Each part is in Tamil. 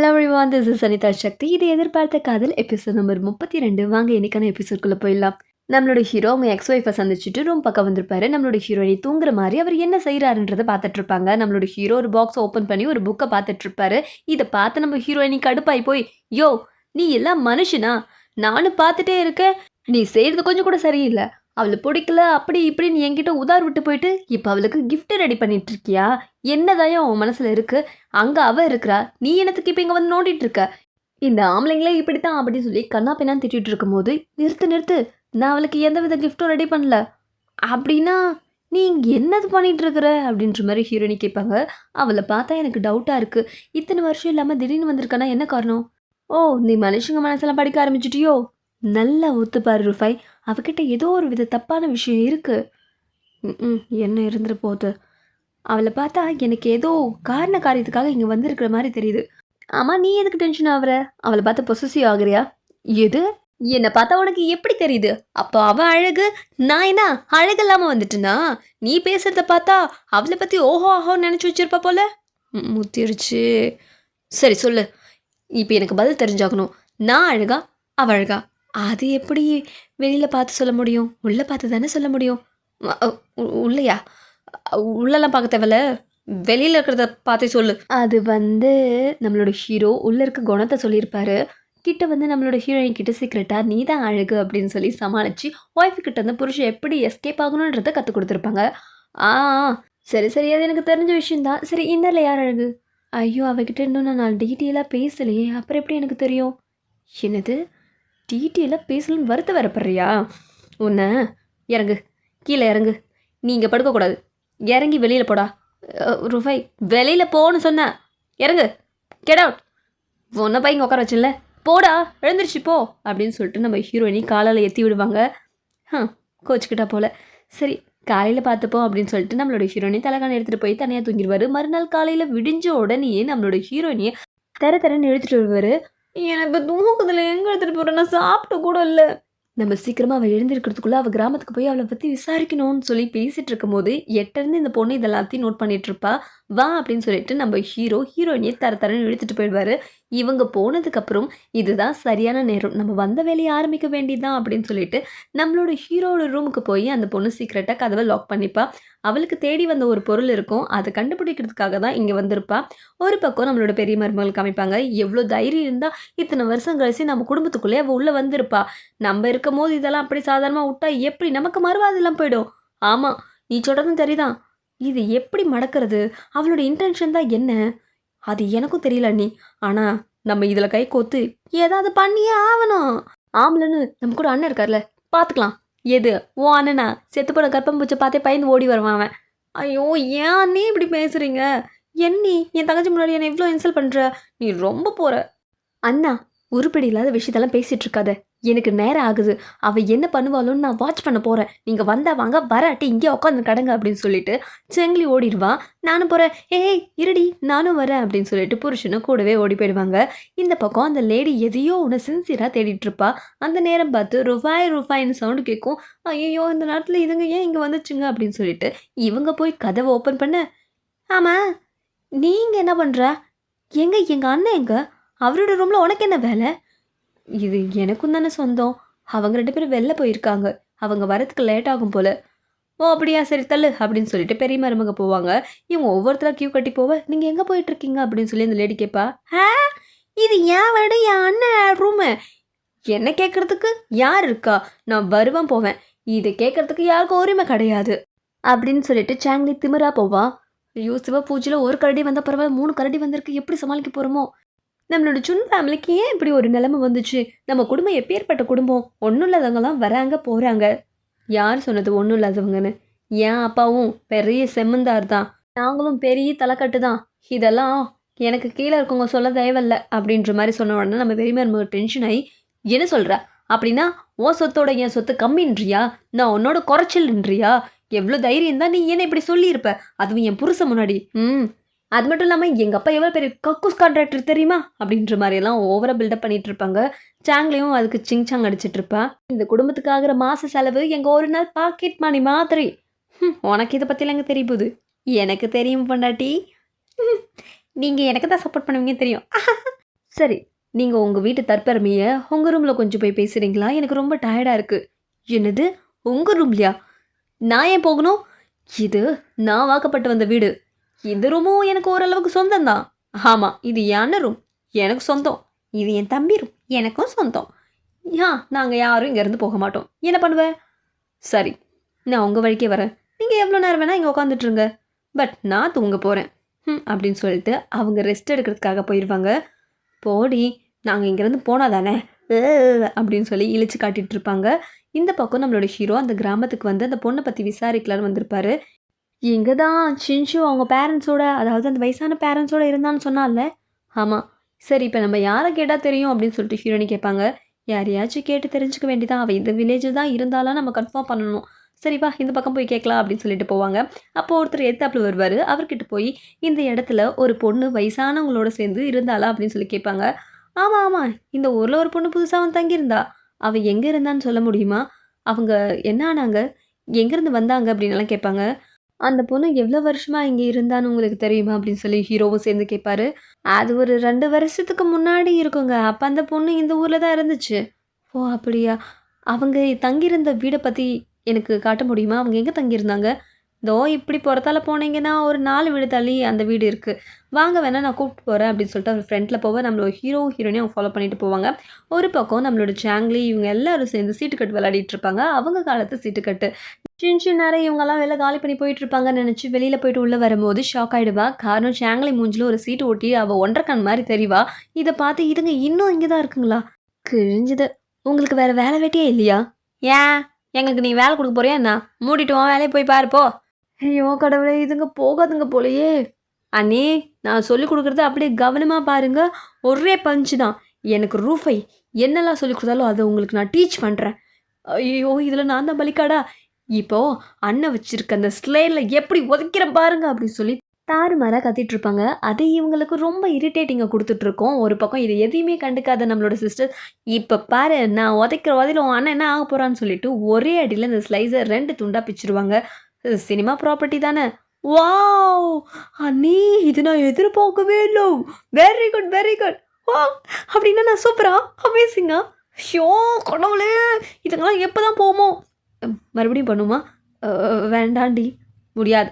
Hello everyone this is Anitha Sakthi இது எதிர்பார்த்த காதல் எபிசோட் நம்பர் முப்பத்தி ரெண்டு வாங்க இன்னைக்கான எபிசோட்குள்ளே போயிடலாம். நம்மளோட ஹீரோ அவங்க எக்ஸ் ஒய்ஃபை சந்திச்சுட்டு ரூம் பக்கம் வந்திருப்பாரு. நம்மளோட ஹீரோயினி தூங்குற மாதிரி அவர் என்ன செய்கிறாருன்றதை பார்த்துட்டு இருப்பாங்க. நம்மளோட ஹீரோ ஒரு பாக்ஸ் ஓப்பன் பண்ணி ஒரு புக்கை பார்த்துட்டு இருப்பாரு. இதை பார்த்து நம்ம ஹீரோயினி கடுப்பாய் போய் யோ நீ எல்லாம் மனுஷனா? நானும் பார்த்துட்டே இருக்கேன். நீ செய்கிறது கொஞ்சம் கூட சரியில்லை. அவளை பிடிக்கல அப்படி இப்படின்னு என்கிட்ட உதார் விட்டு போயிட்டு இப்போ அவளுக்கு கிஃப்ட் ரெடி பண்ணிட்டு இருக்கியா? என்னதாயும் உன் மனசில் இருக்கு? அங்கே அவ இருக்கிறா நீ என்னத்துக்கு இப்போ இங்கே வந்து நோண்டிட்டு இருக்க? இந்த ஆம்பளைங்களே இப்படித்தான் அப்படின்னு சொல்லி கண்ணா பின்னான்னு திட்டிட்டு இருக்கும்போது நிறுத்து நிறுத்து நான் அவளுக்கு எந்த வித கிஃப்ட்டும் ரெடி பண்ணல. அப்படின்னா நீ இங்கே என்னது பண்ணிட்டு இருக்கிற? அப்படின்ற மாதிரி ஹீரோனி கேட்பாங்க. அவளை பார்த்தா எனக்கு டவுட்டாக இருக்கு. இத்தனை வருஷம் இல்லாமல் திடீர்னு வந்திருக்கானா என்ன காரணம்? ஓ நீ மனுஷங்க மனசெல்லாம் படிக்க ஆரம்பிச்சிட்டியோ? நல்லா ஒத்துப்பாரு ருஃபை அவகிட்ட ஏதோ ஒரு வித தப்பான விஷயம் இருக்குது ம் என்ன இருந்துட்டு போகுது அவளை பார்த்தா எனக்கு ஏதோ காரண காரியத்துக்காக இங்கே வந்திருக்கிற மாதிரி தெரியுது. ஆமாம் நீ எதுக்கு டென்ஷன் ஆகுற அவளை பார்த்து பொசசிவ் ஆகுறியா? எது? என்னை பார்த்தா உனக்கு எப்படி தெரியுது? அப்போ அவள் அழகு நான் என்ன அழகு இல்லாமல் வந்துட்டுனா? நீ பேசுறத பார்த்தா அவளை பற்றி ஓஹோ ஆஹோன்னு நினச்சி வச்சிருப்பா போல. ம், முத்திருச்சு. சரி சொல்லு. இப்போ எனக்கு பதில் தெரிஞ்சாகணும். நான் அழகா அவ அழகா. அது எப்படி வெளியில் பார்த்து சொல்ல முடியும்? உள்ளே பார்த்து தானே சொல்ல முடியும்? உள்ளையா? உள்ளெல்லாம் பார்க்க தேவையில்ல. வெளியில் இருக்கிறத பார்த்து சொல்லு. அது வந்து நம்மளோட ஹீரோ உள்ளே இருக்க குணத்தை சொல்லியிருப்பாரு. கிட்ட வந்து நம்மளோட ஹீரோயின் கிட்ட சீக்கிரட்டாக நீ தான் அழகு அப்படின்னு சொல்லி சமாளித்து ஒய்ஃப் கிட்ட வந்து புருஷன் எப்படி எஸ்கேப் ஆகணுன்றதை கற்றுக் கொடுத்துருப்பாங்க. ஆ சரி சரி. அது எனக்கு தெரிஞ்ச விஷயந்தான் சரி இன்னரில் யார் அழகு? ஐயோ அவகிட்ட இன்னும் நான் டீட்டெயிலாக பேசலையே. அப்புறம் எப்படி எனக்கு தெரியும்? என்னது? டீட்டெயிலாக பேசலன்னு வருத்த வரப்படுறியா உன்னை இறங்கு. கீழே இறங்கு. நீ இங்கே படுக்கக்கூடாது இறங்கி வெளியில் போடா. ரூபாய் வெளியில் போன்னு சொன்னேன் இறங்கு. கெட் அவுட் உன்னை போய் இங்கே உட்கார வச்சுல போடா. எழுந்துருச்சு போ. அப்படின்னு சொல்லிட்டு நம்ம ஹீரோயினி காலால் ஏற்றி விடுவாங்க. ஆ கோச்சுக்கிட்டா போல. சரி காலையில் பார்த்துப்போம் அப்படின்னு சொல்லிட்டு நம்மளோட ஹீரோயினி தலைகாணி எடுத்துகிட்டு போய் தனியாக தூங்கிடுவார். மறுநாள் காலையில் விடிஞ்ச உடனேயே நம்மளோட ஹீரோயினியை தர தரன்னு எடுத்துகிட்டு வருவார். எனக்கு தூக்கத்தில் எங்கே எடுத்துகிட்டு போகிறேன் நான் சாப்பிட்டு கூட இல்லை. நம்ம சீக்கிரமாக அவள் எழுந்திருக்கிறதுக்குள்ளே அவள் கிராமத்துக்கு போய் அவளை பற்றி விசாரிக்கணும்னு சொல்லி பேசிகிட்டு இருக்கும்போது எட்டேருந்து இந்த பொண்ணு இதெல்லாத்தையும் நோட் பண்ணிகிட்ருப்பா வா அப்படின்னு சொல்லிட்டு நம்ம ஹீரோ ஹீரோயினியை தர தரன்னு இழுத்துட்டு போயிடுவாரு. இவங்க போனதுக்கப்புறம் இதுதான் சரியான நேரம். நம்ம வந்த வேலையை ஆரம்பிக்க வேண்டியதுதான் அப்படின்னு சொல்லிட்டு நம்மளோட ஹீரோட ரூமுக்கு போய் அந்த பொண்ணு சீக்கிரட்டாக கதவை லாக் பண்ணிப்பா. அவளுக்கு தேடி வந்த ஒரு பொருள் இருக்கும். அதை கண்டுபிடிக்கிறதுக்காக தான் இங்கே வந்திருப்பா. ஒரு பக்கம் நம்மளோட பெரிய மருமகள் காமிப்பாங்க. எவ்வளோ தைரியம் இருந்தால் இத்தனை வருஷம் கழிச்சு நம்ம குடும்பத்துக்குள்ளே அவள் உள்ளே வந்திருப்பா. நம்ம இருக்கும் போது இதெல்லாம் அப்படி சாதாரணமாக விட்டா எப்படி நமக்கு மறுவாதெல்லாம் போயிடும். ஆமாம் நீ சொல்கிறதும் சரிதான். இது எப்படி மடக்கிறது? அவளோட இன்டென்ஷன் தான் என்ன? அது எனக்கும் தெரியல நீ ஆனால் நம்ம இதில் கை கோத்து ஏதாவது பண்ணியே ஆகணும். ஆம்பளைன்னு நம்ம கூட அண்ணன் இருக்கார்ல பார்த்துக்கலாம் எது? ஓ அண்ணனா? செத்து போன கற்பம் பூச்சை பார்த்தே பயந்து ஓடி வருவான் அவன். ஐயோ ஏன் அண்ணே இப்படி பேசுறீங்க? என்னி என் தங்கச்சி முன்னாடி என்னை இவ்வளோ இன்சல்ட் பண்ணுற நீ ரொம்ப போகிற அண்ணா உருப்படி இல்லாத விஷயத்தெல்லாம் பேசிகிட்டு இருக்காத. எனக்கு நேரம் ஆகுது. அவள் என்ன பண்ணுவாளோன்னு நான் வாட்ச் பண்ண போகிறேன் நீங்கள் வந்தா வாங்க வராட்டி இங்கே உட்காந்து கடங்க அப்படின்னு சொல்லிட்டு செங்கிலி ஓடிடுவான் நானும் போகிறேன் ஏய் இருடி நானும் வரேன் அப்படின்னு சொல்லிட்டு புருஷனும் கூடவே ஓடி போயிடுவாங்க. இந்த பக்கம் அந்த லேடி எதையோ ஒன்று சின்சியராக தேடிட்டுருப்பா அந்த நேரம் பார்த்து ருபாய் ருஃபாயின்னு சவுண்டு கேட்கும் ஐயோ இந்த நேரத்தில் இதுங்க ஏன் இங்கே வந்துச்சுங்க அப்படின்னு சொல்லிட்டு இவங்க போய் கதவை ஓப்பன் பண்ண ஆமாம் நீங்கள் என்ன பண்ணுற எங்கே எங்கள் அண்ணன் எங்கே? அவரோட ரூமில் உனக்கு என்ன வேலை? இது எனக்கும் தானே சொந்தம். அவங்க ரெண்டு பேரும் வெளில போயிருக்காங்க. அவங்க வரதுக்கு லேட் ஆகும் போல. ஓ அப்படியா? சரி தள்ளு அப்படின்னு சொல்லிட்டு பெரிய மருமக போவாங்க. இவங்க ஒவ்வொருத்தரா கியூ கட்டி போவ நீங்கள் எங்கே போயிட்டு இருக்கீங்க அப்படின்னு சொல்லி அந்த லேடி கேட்பா ஆ இது ஏன் வீடு என் அண்ணன் ரூமு என்ன கேட்குறதுக்கு யார் இருக்கா? நான் வருவேன் போவேன். இதை கேட்குறதுக்கு யாருக்கும் உரிமை கிடையாது. அப்படின்னு சொல்லிட்டு சாங்லி திமிரா போவா. ஐயோ சிவபூஜையில் ஒரு கரடி வந்த பரவாயில்ல மூணு கரடி வந்திருக்கு. எப்படி சமாளிக்க போகிறோமோ நம்மளோட சுன் ஃபேமிலிக்கு ஏன் இப்படி ஒரு நிலைமை வந்துச்சு? நம்ம குடும்பம் எப்பேற்பட்ட குடும்பம்? ஒன்றும் இல்லாதவங்கலாம் வராங்க போகிறாங்க யார் சொன்னது ஒன்றும் இல்லாதவங்கன்னு என் அப்பாவும் பெரிய செம்மந்தார் தான். நாங்களும் பெரிய தலைக்கட்டு தான். இதெல்லாம் எனக்கு கீழே இருக்கவங்க சொல்ல தேவையில்ல அப்படின்ற மாதிரி சொன்ன உடனே நம்ம பெரிய மருமக டென்ஷன் ஆகி என்ன சொல்கிற அப்படின்னா உன் சொத்தோட என் சொத்து கம்மின்றியா? நான் உன்னோட குறைச்சல்ன்றியா? எவ்வளோ தைரியம் தான் நீ என்ன இப்படி சொல்லியிருப்ப? அதுவும் என் புருஷன் முன்னாடி. ம் அது மட்டும் இல்லாமல் எங்கள் அப்பா எவ்வளோ பெரிய கக்கூஸ் கான்ட்ராக்டர் தெரியுமா? அப்படின்ற மாதிரியெல்லாம் ஓவராக பில்டப் பண்ணிட்டு இருப்பாங்க. சாங்லேயும் அதுக்கு சிங் சாங் அடிச்சிட்டு இருப்பா. இந்த குடும்பத்துக்கு ஆகிற மாத செலவு எங்கள் ஒரு நாள் பாக்கெட் மணி மாதிரி. உனக்கு இதை பற்றிலாம் எங்கே தெரிய போகுது? எனக்கு தெரியும் பொண்டாட்டி. நீங்கள் எனக்கு தான் சப்போர்ட் பண்ணுவீங்க தெரியும். சரி நீங்கள் உங்கள் வீட்டு தற்பெருமையை உங்கள் ரூமில் கொஞ்சம் போய் பேசுகிறீங்களா எனக்கு ரொம்ப டயர்டாக இருக்குது என்னது? உங்கள் ரூம்லையா நான் ஏன் போகணும்? இது நான் வாக்கப்பட்டு வந்த வீடு. இந்த ரூமும் எனக்கு ஓரளவுக்கு சொந்தம் தான் ஆமாம் இது என் ரூம் எனக்கு சொந்தம். இது என் தம்பி ரூம் எனக்கும் சொந்தம். ஆ நாங்கள் யாரும் இங்கேருந்து போக மாட்டோம். என்ன பண்ணுவேன் சரி நான் உங்கள் வழிக்கே வரேன். நீங்கள் எவ்வளோ நேரம் வேணால் இங்கே உட்காந்துட்ருங்க பட் நான் தூங்க போகிறேன் ம் அப்படின்னு சொல்லிட்டு அவங்க ரெஸ்ட் எடுக்கிறதுக்காக போயிடுவாங்க போடி நாங்கள் இங்கேருந்து போனால் தானே அப்படின்னு சொல்லி இழிச்சு காட்டிட்டு இருப்பாங்க இந்த பக்கம் நம்மளோட ஹீரோ அந்த கிராமத்துக்கு வந்து அந்த பொண்ணை பற்றி விசாரிக்கலான்னு வந்திருப்பாரு. இங்கே தான் சின்ஷு அவங்க பேரண்ட்ஸோட அதாவது அந்த வயசான பேரண்ட்ஸோட இருந்தான்னு சொன்னால ஆமாம் சரி இப்போ நம்ம யாரை கேட்டால் தெரியும் அப்படின்னு சொல்லிட்டு ஹீரோனி கேட்பாங்க. யாரையாச்சும் கேட்டு தெரிஞ்சுக்க வேண்டியதான். அவள் இந்த வில்லேஜ் தான் இருந்தாலும் நம்ம கன்ஃபார்ம் பண்ணணும். சரிப்பா இந்த பக்கம் போய் கேட்கலாம் அப்படின்னு சொல்லிட்டு போவாங்க. அப்போ ஒருத்தர் எத்தாப்பில் வருவார். அவர்கிட்ட போய் இந்த இடத்துல ஒரு பொண்ணு வயசானவங்களோட சேர்ந்து இருந்தாளா அப்படின்னு சொல்லி கேட்பாங்க. ஆமாம் ஆமாம் இந்த ஊரில் ஒரு பொண்ணு புதுசாக அவன் தங்கியிருந்தா. அவள் எங்கே இருந்தான்னு சொல்ல முடியுமா? அவங்க என்ன ஆனாங்க? எங்கேருந்து வந்தாங்க? அப்படின்லாம் கேட்பாங்க. அந்த பொண்ணு எவ்வளோ வருஷமாக இங்கே இருந்தான்னு உங்களுக்கு தெரியுமா? அப்படின்னு சொல்லி ஹீரோவும் சேர்ந்து கேட்பாரு. அது ஒரு ரெண்டு வருஷத்துக்கு முன்னாடி இருக்குங்க. அப்போ அந்த பொண்ணு இந்த ஊரில் தான் இருந்துச்சு. ஓ அப்படியா? அவங்க தங்கியிருந்த வீடை பற்றி எனக்கு காட்ட முடியுமா? அவங்க எங்கே தங்கியிருந்தாங்க? இதோ இப்படி புறத்தால போனீங்கன்னா ஒரு நாலு வீடு தள்ளி அந்த வீடு இருக்குது வாங்க வேணா நான் கூப்பிட்டு போகிறேன் அப்படின்னு சொல்லிட்டு அவர் ஃப்ரெண்டில் போவேன் நம்மளோட ஹீரோ ஹீரோனையும் அவங்க ஃபாலோ பண்ணிட்டு போவாங்க. ஒரு பக்கம் நம்மளோட ஜாங்லி இவங்க எல்லாரும் சேர்ந்து சீட்டுக்கட்டு விளையாடிட்டு இருப்பாங்க. அவங்க காலத்து சீட்டுக்கட்டு சின்ன சின்ன நேரம் இவங்கெல்லாம் வெளில காலி பண்ணி போயிட்டு இருப்பாங்கன்னு நினச்சி வெளியில் போயிட்டு உள்ளே வரும்போது ஷாக் ஆகிடுவா காரணம் ஷாங்லி மூஞ்சில் ஒரு சீட்டு ஒட்டி அவள் ஒன்றரை கண் மாதிரி தெரிவா. இதை பார்த்து இதுங்க இன்னும் இங்கே தான் இருக்குங்களா? கிழிஞ்சுது. உங்களுக்கு வேறு வேலை வெட்டியே இல்லையா? ஏன்? எங்களுக்கு நீ வேலை கொடுக்க போறியா என்ன? மூடிட்டு வா வேலையை போய் பாருப்போ ஐயோ கடவுளே இதுங்க போகாதுங்க போலயே. அண்ணே நான் சொல்லிக் கொடுக்குறத அப்படியே கவனமாக பாருங்க. ஒரே பஞ்சு தான். எனக்கு ரூஃபை என்னெல்லாம் சொல்லி கொடுத்தாலும் அதை உங்களுக்கு நான் டீச் பண்ணுறேன் ஐயோ இதில் நான் தான் பலிக்காடா? இப்போ அண்ணன் வச்சிருக்க அந்த ஸ்லேல எப்படி உதைக்கிற பாருங்க அப்படின்னு சொல்லி தாறுமாறாக கத்திட்டு இருப்பாங்க. அது இவங்களுக்கு ரொம்ப இரிட்டேட்டிங்கை கொடுத்துட்ருக்கோம் ஒரு பக்கம் இது எதையுமே கண்டுக்காத நம்மளோட சிஸ்டர் இப்போ பாரு நான் உதைக்கிற உதையில உன் அண்ணன் என்ன ஆக போகிறான்னு சொல்லிட்டு ஒரே அடியில் இந்த ஸ்லைஸை ரெண்டு துண்டாக பிச்சிருவாங்க. சினிமா ப்ராப்பர்ட்டி தானே? வாவ் அண்ணி இது நான் எதிர்பார்க்கவே இல்லை. வெரி குட் வெரி குட் வா அப்படின்னா நான் சூப்பரா அமேசிங்கா ஷோ கடவுளே. இதுங்கெல்லாம் எப்போ தான் போமோ மறுபடியும் பண்ணுமா? வேண்டாண்டி. முடியாது.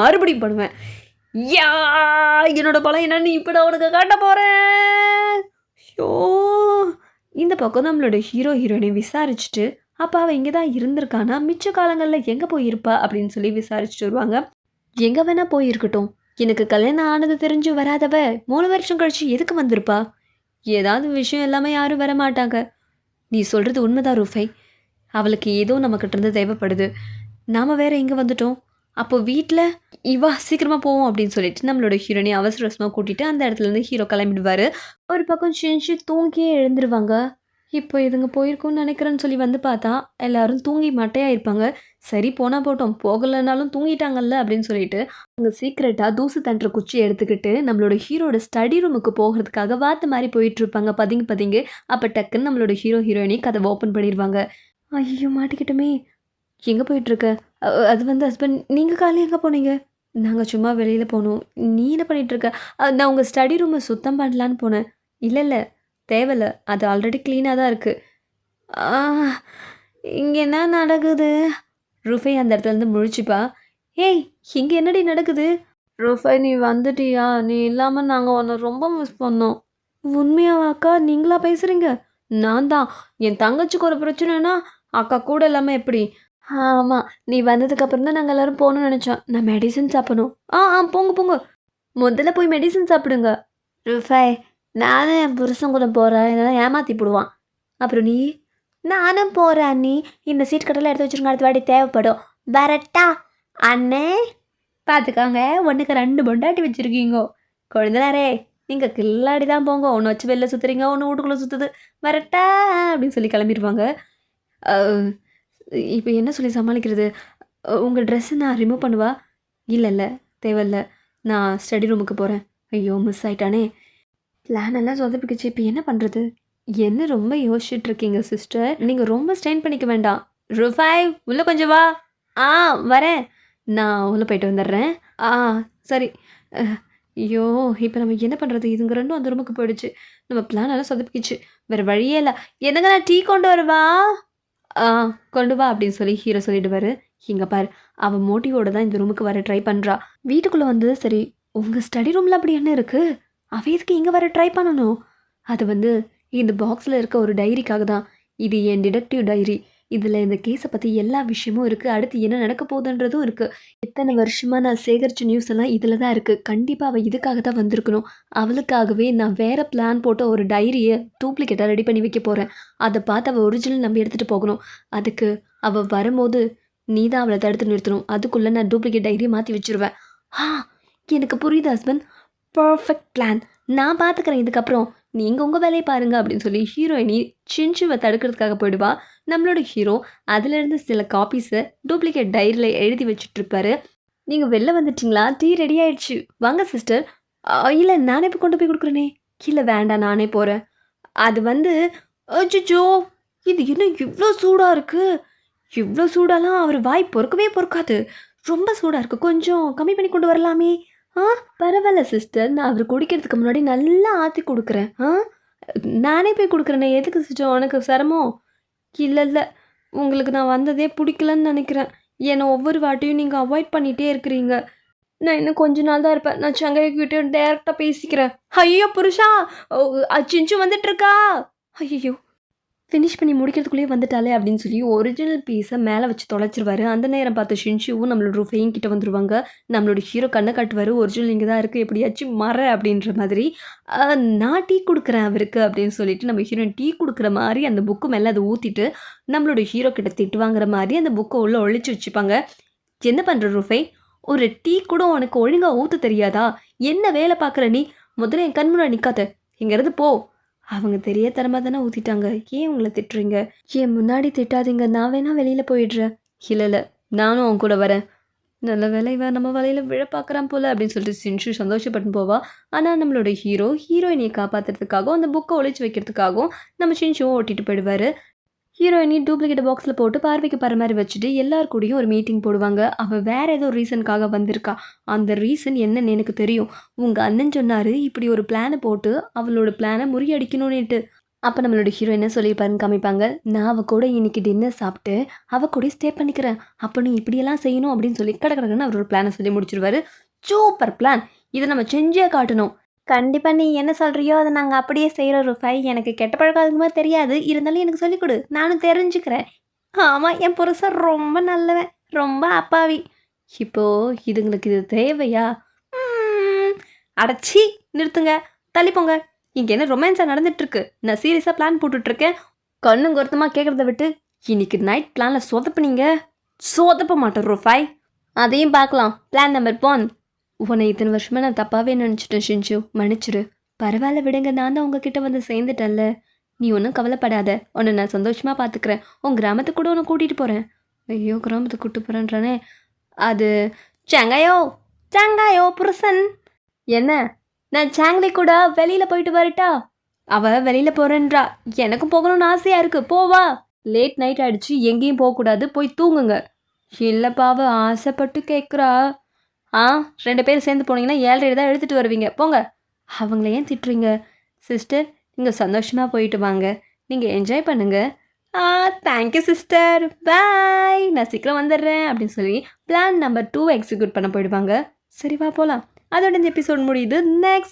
மறுபடியும் பண்ணுவேன். யா என்னோட பலம் என்னன்னு இப்போ நான் உனக்கு காட்ட போகிறேன் ஷோ இந்த பக்கம் நம்மளோட ஹீரோ ஹீரோயினை விசாரிச்சுட்டு அப்போ அவள் இங்கே தான் இருந்திருக்கானா? மிச்ச காலங்களில் எங்கே போயிருப்பா? அப்படின்னு சொல்லி விசாரிச்சுட்டு வருவாங்க. எங்கே வேணா போயிருக்கட்டும். எனக்கு கல்யாணம் ஆனது தெரிஞ்சு வராதவ மூணு வருஷம் கழிச்சு எதுக்கு வந்திருப்பா? ஏதாவது விஷயம் எல்லாமே யாரும் வர மாட்டாங்க. நீ சொல்கிறது உண்மைதான் ரூஃபை. அவளுக்கு ஏதோ நம்மக்கிட்ட இருந்து தேவைப்படுது. நாம் வேற எங்கே வந்துட்டோம். அப்போ வீட்டில் இவா சீக்கிரமாக போவோம் அப்படின்னு சொல்லிட்டு நம்மளோட ஹீரோனை அவசர அவசரமாக கூட்டிகிட்டு அந்த இடத்துல இருந்து ஹீரோ கிளம்பிடுவார். ஒரு பக்கம் செஞ்சு தூங்கியே எழுந்துருவாங்க. இப்போ இதுங்க போயிருக்கும்னு நினைக்கிறேன்னு சொல்லி வந்து பார்த்தா எல்லாரும் தூங்கி மட்டையாக இருப்பாங்க சரி போனால் போட்டோம். போகலைனாலும் தூங்கிட்டாங்கல்ல அப்படின்னு சொல்லிட்டு அவங்க சீக்கிரட்டாக தூசு தண்டுற குச்சி எடுத்துக்கிட்டு நம்மளோட ஹீரோட ஸ்டடி ரூமுக்கு போகிறதுக்காக வாத்து மாதிரி போயிட்டு இருப்பாங்க பதுங்கி. அப்போ டக்குன்னு நம்மளோட ஹீரோ ஹீரோயினி கதை ஓப்பன் பண்ணிடுவாங்க ஐயோ மாட்டிக்கிட்டோமே. எங்கே போயிட்டுருக்க? அது வந்து ஹஸ்பண்ட் நீங்கள் காலையில் எங்கே போனீங்க? நாங்கள் சும்மா வெளியில் போனோம். நீ என்ன பண்ணிகிட்ருக்க இருக்க நான் உங்கள் ஸ்டடி ரூமை சுத்தம் பண்ணலான்னு போனேன். இல்லை இல்லை. தேவையில்ல. அது ஆல்ரெடி க்ளீனாக தான் இருக்குது இங்கே என்ன நடக்குது? ருஃபை அந்த இடத்துல இருந்து முழிச்சுப்பா. ஏய் இங்கே என்னடி நடக்குது? ருஃபை நீ வந்துட்டியா? நீ இல்லாமல் நாங்கள் உன்னை ரொம்ப மிஸ் பண்ணோம். உண்மையாவா அக்கா? நீங்களா பேசுகிறீங்க நான் தான். என் தங்கச்சிக்கு ஒரு பிரச்சனைனா அக்கா கூட இல்லாமல் எப்படி? ஆமாம் நீ வந்ததுக்கப்புறம் தான் நாங்கள் எல்லோரும் போகணும்னு நினச்சோம். நான் மெடிசன் சாப்பிடணும். ஆ ஆ போங்க போங்க. முதல்ல போய் மெடிசன் சாப்பிடுங்க. ரூஃபை நானும் என் புருஷன் கூட போகிறேன் இதெல்லாம் ஏமாற்றி போடுவான். அப்புறம் நீ நானும் போகிறேன் அண்ணி. இந்த சீட் கட்டெல்லாம் எடுத்து வச்சிருங்க அடுத்த வாட்டி தேவைப்படும். வரட்டா அண்ணே. பார்த்துக்கோங்க ஒன்றுக்கு ரெண்டு பொண்டாட்டி வச்சுருக்கீங்கோ. குழந்தைனாரே நீங்கள் கில்லாடி தான் போங்க. ஒன்று வச்சு வெளில சுற்றுறீங்க ஒன்று வீட்டுக்குள்ளே சுற்றுது வரட்டா அப்படின்னு சொல்லி கிளம்பிடுவாங்க இப்போ என்ன சொல்லி சமாளிக்கிறது? உங்கள் ட்ரெஸ்ஸை நான் ரிமூவ் பண்ணுவா? இல்லை இல்லை தேவையில்ல. நான் ஸ்டடி ரூமுக்கு போகிறேன் ஐயோ மிஸ் ஆயிட்டானே. பிளான் எல்லாம் சொதப்பிக்குச்சு. இப்போ என்ன பண்ணுறது என்ன ரொம்ப யோசிச்சுட்டு இருக்கீங்க சிஸ்டர் நீங்கள் ரொம்ப ஸ்ட்ரெயின் பண்ணிக்க வேண்டாம். ருஃபாய் உள்ளே கொஞ்சம் வா. ஆ வரேன். நான் உள்ளே போயிட்டு வந்துடுறேன். ஆ சரி. ஐயோ இப்போ நம்ம என்ன பண்ணுறது இதுங்க ரெண்டும் அந்த ரூமுக்கு போயிடுச்சு. நம்ம பிளான் எல்லாம் சொதப்பிக்கிச்சு. வேறு வழியே இல்லை. என்னங்க நான் டீ கொண்டு வருவா? ஆ கொண்டு வா அப்படின்னு சொல்லி ஹீரோ சொல்லிடுவார். இங்கே பாரு அவள் மோட்டிவோட தான் இந்த ரூமுக்கு வர ட்ரை பண்ணுறா வீட்டுக்குள்ளே வந்தது சரி. உங்கள் ஸ்டடி ரூமில் அப்படி என்ன இருக்குது அவ எதுக்கு இங்கே வர ட்ரை பண்ணணும். அது வந்து இந்த பாக்ஸில் இருக்க ஒரு டைரிக்காக தான். இது என் டிடெக்டிவ் டைரி இதில் இந்த கேஸை பற்றி எல்லா விஷயமும் இருக்குது அடுத்து என்ன நடக்க போகுதுன்றதும் இருக்குது எத்தனை வருஷமாக நான் சேகரித்த நியூஸ் எல்லாம் இதில் தான் இருக்குது கண்டிப்பாக அவள் இதுக்காக தான் வந்திருக்கணும். அவளுக்காகவே நான் வேறு பிளான் போட்ட ஒரு டைரியை டூப்ளிகேட்டாக ரெடி பண்ணி வைக்க போகிறேன் அதை பார்த்து அவள் ஒரிஜினல் நம்ம எடுத்துகிட்டு போகணும். அதுக்கு அவள் வரும்போது நீ தான் அவளை தடுத்து நிறுத்தணும். அதுக்குள்ளே நான் டூப்ளிகேட் டைரியை மாற்றி வச்சிருவேன். ஆ எனக்கு புரியுது ஹஸ்பண்ட் பர்ஃபெக்ட் பிளான் நான் பார்த்துக்கிறேன் இதுக்கப்புறம் நீங்கள் உங்கள் வேலையை பாருங்க அப்படின்னு சொல்லி ஹீரோயினி சின்சுவை தடுக்கிறதுக்காக போயிடுவா. நம்மளோட ஹீரோ அதுலேருந்து சில காப்பீஸை டூப்ளிகேட் டைரியில் எழுதி வச்சுட்ருப்பாரு நீங்கள் வெளில வந்துட்டிங்களா? டீ ரெடி ஆயிடுச்சு. வாங்க சிஸ்டர் இல்லை நானே இப்போ கொண்டு போய் கொடுக்குறேனே. இல்லை வேண்டாம் நானே போகிறேன் அது வந்து அச்சோ இது இன்னும் இவ்வளோ சூடாக இருக்குது இவ்வளோ சூடாலாம் அவர் வாய் பொறுக்கவே பொறுக்காது. ரொம்ப சூடாக இருக்குது கொஞ்சம் கம்மி பண்ணி கொண்டு வரலாமே. ஆ பரவாயில்ல சிஸ்டர் நான் அவர் குடிக்கிறதுக்கு முன்னாடி நல்லா ஆற்றி கொடுக்குறேன். ஆ நானே போய் கொடுக்குறேனே. எதுக்கு சிஸ்டர் உனக்கு சிரமம்? இல்லை இல்லை. உங்களுக்கு நான் வந்ததே பிடிக்கலன்னு நினைக்கிறேன். என்னை ஒவ்வொரு வாட்டியும் நீங்கள் அவாய்ட் பண்ணிகிட்டே இருக்கிறீங்க. நான் இன்னும் கொஞ்ச நாள் தான் இருப்பேன். நான் சங்கைக்கிட்டே டேரெக்டாக பேசிக்கிறேன். ஐயோ புருஷா! சிஞ்சு வந்துட்டுருக்கா ஐயோ ஃபினிஷ் பண்ணி முடிக்கிறதுக்குள்ளேயே வந்துட்டாலே அப்படின்னு சொல்லி ஒரிஜினல் பீஸை மேலே வச்சு தொலைச்சிருவாரு. அந்த நேரம் பார்த்த ஷின்ஷுவும் நம்மளோட ரூஃபையும் கிட்ட வந்துருவாங்க. நம்மளோட ஹீரோ கண்ணை காட்டுவார். ஒரிஜினல் இங்கே தான் இருக்குது எப்படியாச்சும் மற அப்படின்ற மாதிரி நான் டீ கொடுக்குறேன் அவருக்கு அப்படின்னு சொல்லிட்டு நம்ம ஹீரோயின் டீ கொடுக்குற மாதிரி அந்த புக்கு மேலே அதை ஊற்றிட்டு நம்மளோட ஹீரோ கிட்ட திட்டு வாங்குற மாதிரி அந்த புக்கை உள்ளே ஒழிச்சு வச்சுப்பாங்க. என்ன பண்ணுற ரூஃபை? ஒரு டீ கூட உனக்கு ஒழுங்காக ஊற்ற தெரியாதா? என்ன வேலை பார்க்குற நீ? முதல்ல என் கண் முன்னாடி நிற்காத இங்கேருந்து போ. அவங்க தெரியாதனமாக தானே ஊற்றிட்டாங்க ஏன் உங்களை திட்டுறீங்க? ஏன் முன்னாடி திட்டாதீங்க. நான் வேணா வெளியில் போயிடுறேன். இல்லை இல்லை. நானும் அவன் கூட வரேன். நல்ல வேலை இவன் நம்ம வலையில் விழ பார்க்குறான் போல அப்படின்னு சொல்லிட்டு சின்ஷு சந்தோஷப்பட்டு போவா. ஆனால் நம்மளோட ஹீரோ ஹீரோயினியை காப்பாற்றுறதுக்காகவும் அந்த புக்கை ஒழிச்சு வைக்கிறதுக்காகவும் நம்ம சின்ஷுவும் ஓட்டிட்டு போயிடுவார். ஹீரோயினி டூப்ளிகேட் பாக்ஸில் போட்டு பார்வைக்கு பர மாதிரி வச்சுட்டு எல்லார் கூடயும் ஒரு மீட்டிங் போடுவாங்க. அவள் வேறு ஏதோ ரீசனுக்காக வந்திருக்கா. அந்த ரீசன் என்னன்னு எனக்கு தெரியும். உங்கள் அண்ணன் சொன்னார் இப்படி ஒரு பிளானை போட்டு அவளோட பிளானை முறியடிக்கணும்னுட்டு. அப்போ நம்மளோட ஹீரோ என்ன சொல்லியிருப்பாருன்னு காமிப்பாங்க? நான் அவள் கூட இன்னைக்கு டின்னர் சாப்பிட்டு அவள் கூட ஸ்டே பண்ணிக்கிறேன். அப்போ நீ இப்படியெல்லாம் செய்யணும் அப்படின்னு சொல்லி கடை கடன்னு அவரோட பிளானை சொல்லி முடிச்சிருவாரு. சூப்பர் பிளான் இதை நம்ம செஞ்சே காட்டணும். கண்டிப்பாக நீ என்ன சொல்கிறியோ அதை நாங்கள் அப்படியே செய்கிறோம் ருஃபை எனக்கு கெட்ட பழக்கம் அதுக்கு மாதிரி தெரியாது. இருந்தாலும் எனக்கு சொல்லிக் கொடு. நானும் தெரிஞ்சுக்கிறேன். ஆமாம் என் புருஷன் ரொம்ப நல்லவன். ரொம்ப அப்பாவி. இப்போ இதுங்களுக்கு இது தேவையா? ம், நிறுத்துங்க. தள்ளிப்போங்க இங்கே என்ன ரொமான்ஸாக நடந்துட்டுருக்கு. நான் சீரியஸாக பிளான் போட்டுட்ருக்கேன். கண்ணும் கருத்துமாக கேட்குறத விட்டு இன்னைக்கு நைட் பிளானில் சொதப்புனீங்க. சொதப்ப மாட்டோம் ரூபாய். அதையும் பார்க்கலாம். பிளான் நம்பர் ஒன் உன்னை இத்தனை வருஷமாக நான் தப்பாகவே நினச்சிட்டேன் ஷின்ஷு மன்னிச்சிரு. பரவாயில்ல விடுங்க நான் தான் உங்ககிட்ட வந்து சேர்ந்துட்டேன்ல. நீ ஒன்றும் கவலைப்படாத. உன்னை நான் சந்தோஷமாக பார்த்துக்கிறேன் உன் கிராமத்துக்கு கூட உன்னை கூட்டிகிட்டு போகிறேன் ஐயோ கிராமத்துக்கு கூட்டு போகிறேன்றானே அது சேங்காயோ? சாங்காயோ புருஷன். என்ன? நான் சாங்லி கூட வெளியில் போயிட்டு வரட்டா? அவள் வெளியில் போகிறேன்றா எனக்கும் போகணும்னு ஆசையாக இருக்குது போவா லேட் நைட் ஆகிடுச்சு எங்கேயும் போகக்கூடாது. போய் தூங்குங்க. இல்லைப்பாவை ஆசைப்பட்டு கேட்குறா ஆ ரெண்டு பேரும் சேர்ந்து போனீங்கன்னா ஏழரை தான் எடுத்துகிட்டு வருவீங்க. போங்க. அவங்கள ஏன் திட்டுறீங்க? சிஸ்டர் நீங்கள் சந்தோஷமாக போயிட்டு வாங்க. நீங்கள் என்ஜாய் பண்ணுங்க. ஆ தேங்க்யூ சிஸ்டர் பாய் நான் சீக்கிரம் வந்துடுறேன் அப்படின்னு சொல்லி பிளான் நம்பர் டூ எக்ஸிக்யூட் பண்ண போயிடுவாங்க. சரி வா போகலாம் அதோட இந்த எபிசோட் முடியுது. நெக்ஸ்ட்